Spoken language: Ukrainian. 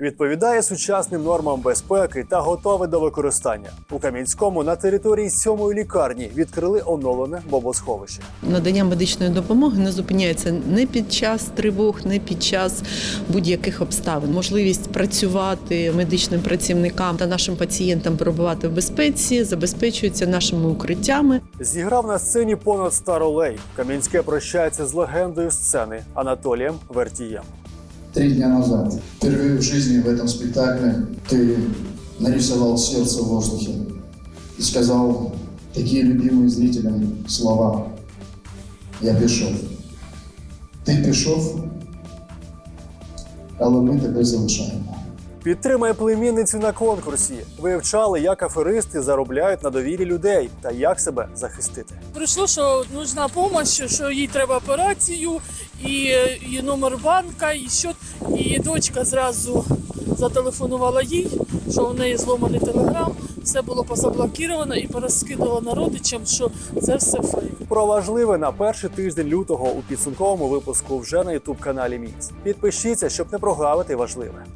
Відповідає сучасним нормам безпеки та готове до використання. У Кам'янському на території сьомої лікарні відкрили оновлене бомбосховище. Надання медичної допомоги не зупиняється не під час тривог, не під час будь-яких обставин. Можливість працювати медичним працівникам та нашим пацієнтам перебувати в безпеці забезпечується нашими укриттями. Зіграв на сцені понад 100 ролей. Кам'янське прощається з легендою сцени Анатолієм Вертієм Три дня назад, впервые в жизни в этом спектакле, ты нарисовал сердце в воздухе и сказал такие любимые зрителям слова «Я пішов». Ти пішов, але ми тебе залишаємо. Підтримає племінницю на конкурсі. Вивчали, як аферисти заробляють на довірі людей та як себе захистити. Прийшло, що нужна допомога, що їй треба операцію, і, і номер банка, і счет. І дочка зразу зателефонувала їй, що в неї зломаний телеграм, все було позаблокіровано і порозкидувала родичам, що це все фейк. Про важливе на перший тиждень лютого у підсумковому випуску вже на ютуб каналі Міц. Підпишіться, щоб не прогавити важливе.